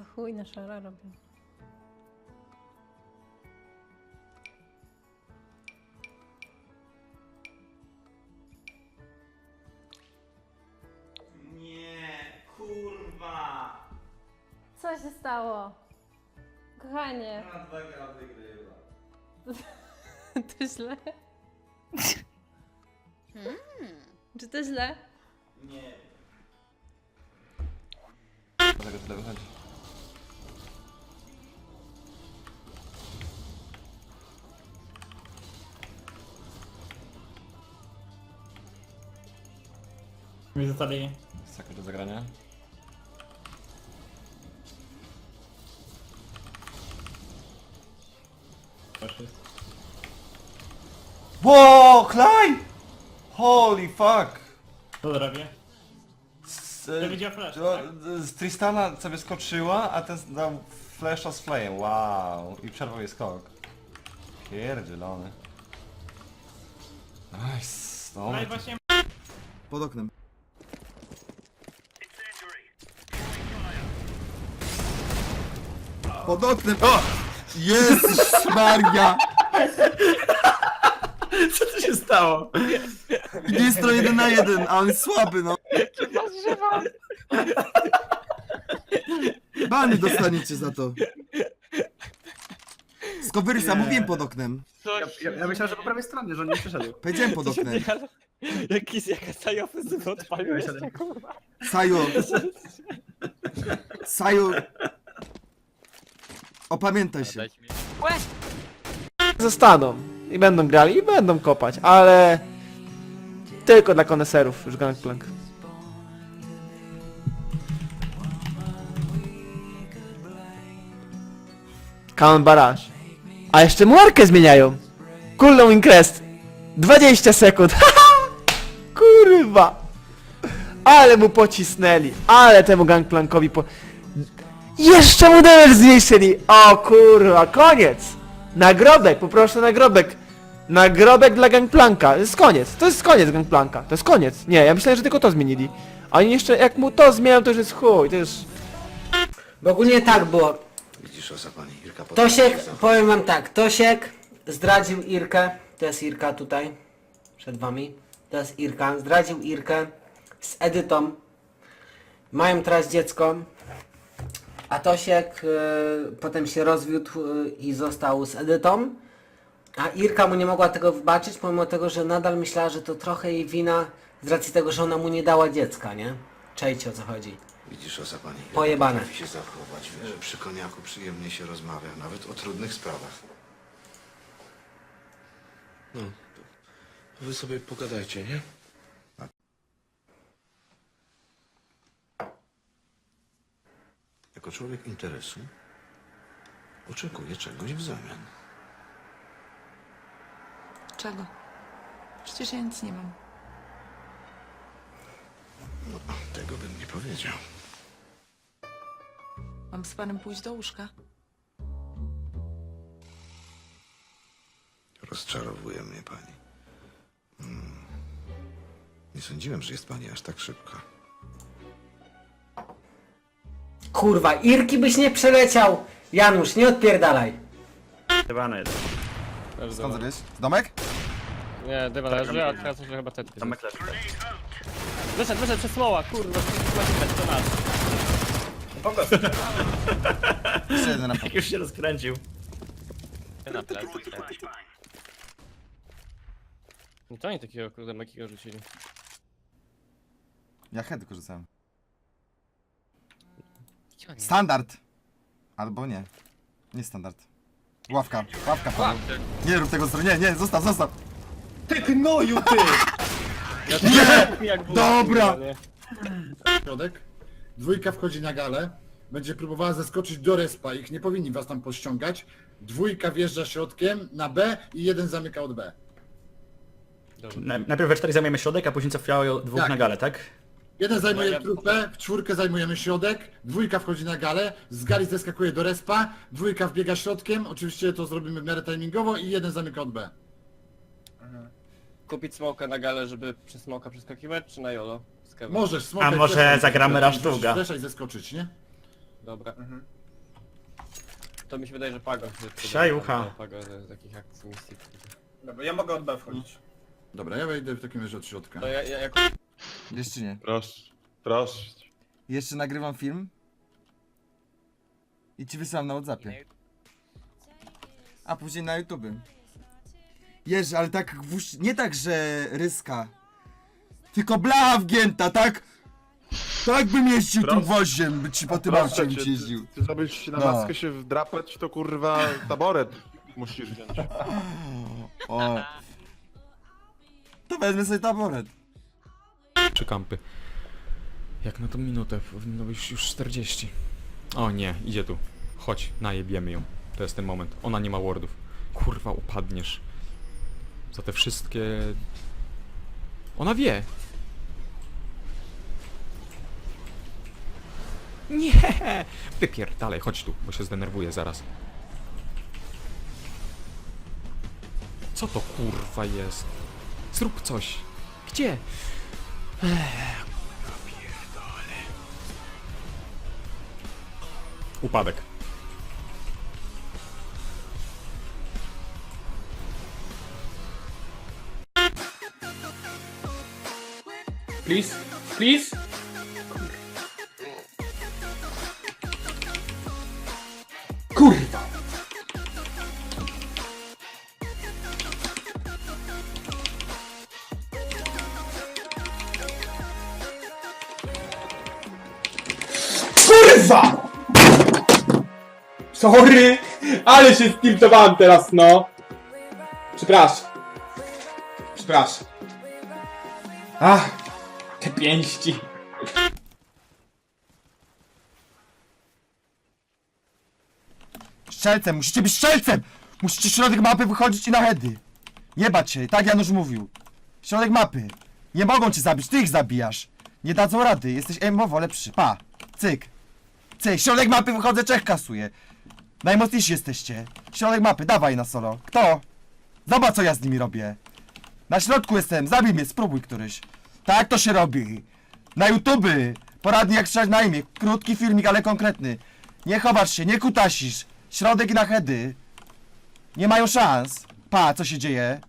A chuj na szara robię. Nie, kurwa! Co się stało? Kochanie, Na dwa gra wygrywa. to źle? Czy to źle? Nie. Dlatego tyle wychodzi. Mi zostali. Jest jakoś do zagrania? Też jest. Wow, Klaj! Holy fuck! Co zrobię? Z, widziałem flash, to- tak? z Tristana sobie skoczyła, a ten dał flasha z flayem. Wow! I przerwał jej skok. Pierdzielony. Nice. No Dobra. i właśnie Pod oknem. Pod oknem. O! Jezus Maria! Co tu się stało? Distro 1 na 1, a on jest słaby, no. Bany dostaniecie za to. Skowyrysa, mówiłem pod oknem. Ja, ja myślałem, że po prawej stronie, że on nie przyszedł. Powiedziałem pod oknem. Jakiś jaka staj ofensywa odpalił jeszcze, Wyszedłem. kurwa. Sajo. Sajo. Opamiętaj się. Zostaną i będą grali i będą kopać, ale tylko dla koneserów już Gangplank. Kanon Barrage. A jeszcze muarkę zmieniają. Cooldown Increst. 20 sekund. Haha! Kurwa. Ale mu pocisnęli. Ale temu Gangplankowi po... Jeszcze mu damage zmniejszyli! O kurwa, koniec! Nagrobek, poproszę nagrobek. Nagrobek dla Gangplanka. To jest koniec, to jest koniec Gangplanka. To jest koniec. Nie, ja myślałem, że tylko to zmienili. A oni jeszcze, jak mu to zmienią, to już jest chuj, to już... Bo ogólnie tak było. Widzisz, osa pani Irka pod Tosiek, powiem wam tak, Tosiek zdradził Irkę, to jest Irka tutaj, przed wami, to jest Irka, zdradził Irkę z Edytą, mają teraz dziecko, a Tosiek e, potem się rozwiódł e, i został z Edytą, a Irka mu nie mogła tego wybaczyć, pomimo tego, że nadal myślała, że to trochę jej wina z racji tego, że ona mu nie dała dziecka, nie? Czejcie o co chodzi. Widzisz, osa pani Pojebane. potrafi się zachować, wie, że przy koniaku przyjemnie się rozmawia, nawet o trudnych sprawach. No, wy sobie pogadajcie, nie? Jako człowiek interesu oczekuję czegoś w zamian. Czego? Przecież ja nic nie mam. No, tego bym nie powiedział. Mam z panem pójść do łóżka? Rozczarowuje mnie pani. Hmm. Nie sądziłem, że jest pani aż tak szybka. Kurwa, Irki byś nie przeleciał! Janusz, nie odpierdalaj! Na jeden. Skąd zabiesz? Domek? Nie, dywan leży, a teraz już chyba tetki. Tomek leży. Wyszedł, wyszedł przez smoła, kurwa, to nas. Jeszcze jeden na Jak już się rozkręcił. Na plecy. No to oni takiego kurde makiego rzucili. Ja head korzystałem. Standard! Albo nie. Nie standard. Ławka, ławka padł. Nie rób tego stron, nie, nie, zostaw, zostaw! Ty gnoju, ty! Jak Dobra! Środek. Dwójka wchodzi na galę. Będzie próbowała zeskoczyć do respa. Ich nie powinni was tam pościągać. Dwójka wjeżdża środkiem na B i jeden zamyka od B. Najpierw we cztery zajmiemy środek, a później cofają dwóch Tak. na galę, tak? Jeden zajmuje trupę, w czwórkę zajmujemy środek, dwójka wchodzi na galę, z gali zeskakuje do respa, dwójka wbiega środkiem, oczywiście to zrobimy w miarę timingowo i jeden zamyka od B. Kupić smoka na galę, żeby przez smoka przeskakiwać, czy na jolo? Z? Możesz, smokać A może zagramy? Flesza i zeskoczyć, nie? Dobra. To mi się wydaje, że Pago. się Psia jucha. Pago z takich akcji misji. Dobra, ja mogę od B wchodzić. Dobra, ja wejdę w takim razie od środka. To ja, ja jako... Jeszcze nie. Proszę, proszę. Jeszcze nagrywam film. I ci wysyłam na Whatsappie. A później na YouTube. Jerzy, ale tak gwóźdź... Nie tak, że ryska. Tylko blacha wgięta, tak? Tak bym jeździł tym gwoździem, by ci po tym aucie bym ci jeździł. Ty żebyś na No. maskę się wdrapać, to kurwa taboret musisz wziąć. O. To wezmę sobie taboret. Trzy kampy. Jak na tą minutę? Powinno być już 40. O nie, idzie tu. Chodź, najebiemy ją. To jest ten moment. Ona nie ma wardów. Kurwa, upadniesz. Za te wszystkie... Ona wie! Nie! Wypierdalaj, chodź tu, bo się zdenerwuję zaraz. Co to kurwa jest? Zrób coś. Gdzie? Upadek. Please? Please? Kurwa! Sorry! Ale się stiltowałem teraz, no! Przepraszam. Przepraszam. Ach, te pięści. Strzelcem, musicie być strzelcem! Musicie środek mapy wychodzić i na heady. Nie bać się, tak Janusz mówił. Środek mapy. Nie mogą cię zabić, ty ich zabijasz. Nie dadzą rady, jesteś emowo lepszy. Pa, cyk. Cyk, środek mapy wychodzę, Czech kasuje. Najmocniejsi jesteście. Środek mapy, dawaj na solo. Kto? Zobacz co ja z nimi robię. Na środku jestem, zabij mnie, spróbuj któryś. Tak to się robi. Na YouTube. Poradnik jak strzelać na imię. Krótki filmik, ale konkretny. Nie chowasz się, nie kutasisz. Środek i na heady. Nie mają szans. Pa, co się dzieje?